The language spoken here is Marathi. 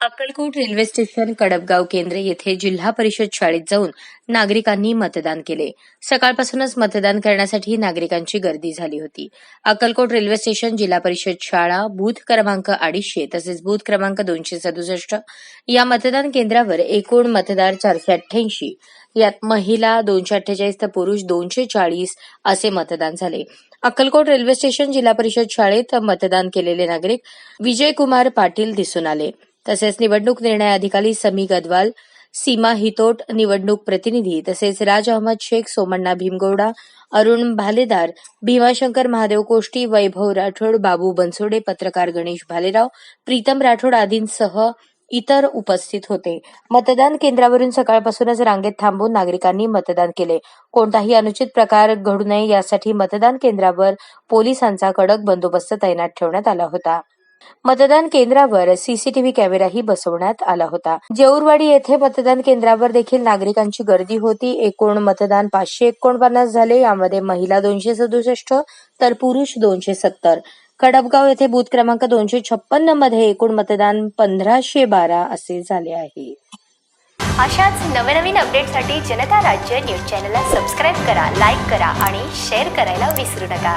अक्कलकोट रेल्वे स्टेशन कडपगाव केंद्र येथे जिल्हा परिषद शाळेत जाऊन नागरिकांनी मतदान केले. सकाळपासूनच मतदान करण्यासाठी नागरिकांची गर्दी झाली होती. अक्कलकोट रेल्वे स्टेशन जिल्हा परिषद शाळा बूथ क्रमांक अडीचशे तसेच बूथ क्रमांक दोनशे सदुसष्ट या मतदान केंद्रावर एकूण मतदार चारशे अठ्ठ्याऐंशी यात महिला दोनशे अठ्ठेचाळीस तर पुरुष दोनशे चाळीस असे मतदान झाले. अक्कलकोट रेल्वे स्टेशन जिल्हा परिषद शाळेत मतदान केलेले नागरिक विजयकुमार पाटील दिसून आले. तसेच निवडणूक निर्णय अधिकारी समी गदवाल सीमा हितोट निवडणूक प्रतिनिधी तसेच राज अहमद शेख सोमण्णा भीमगौडा अरुण भालेदार भीमाशंकर महादेव कोष्टी वैभव राठोड बाबू बनसोडे पत्रकार गणेश भालेराव प्रीतम राठोड आदींसह इतर उपस्थित होते. मतदान केंद्रावरून सकाळपासूनच रांगेत थांबून नागरिकांनी मतदान केले. कोणताही अनुचित प्रकार घडू नये यासाठी मतदान केंद्रावर पोलिसांचा कडक बंदोबस्त तैनात ठेवण्यात आला होता. मतदान केंद्रावर सीसीटीव्ही कॅमेराही बसवण्यात आला होता. जेऊरवाडी येथे मतदान केंद्रावर देखील नागरिकांची गर्दी होती. एकूण मतदान पाचशे एकोणपन्नास झाले. यामध्ये महिला दोनशे सदुसष्ट तर पुरुष दोनशे सत्तर. खडपगाव येथे बूथ क्रमांक दोनशे छप्पन्नमध्ये एकूण मतदान पंधराशे बारा असे झाले आहे. अशाच नवनवीन अपडेटसाठी जनता राज्य न्यूज चॅनलला सबस्क्राईब करा लाईक करा आणि शेअर करायला विसरू नका.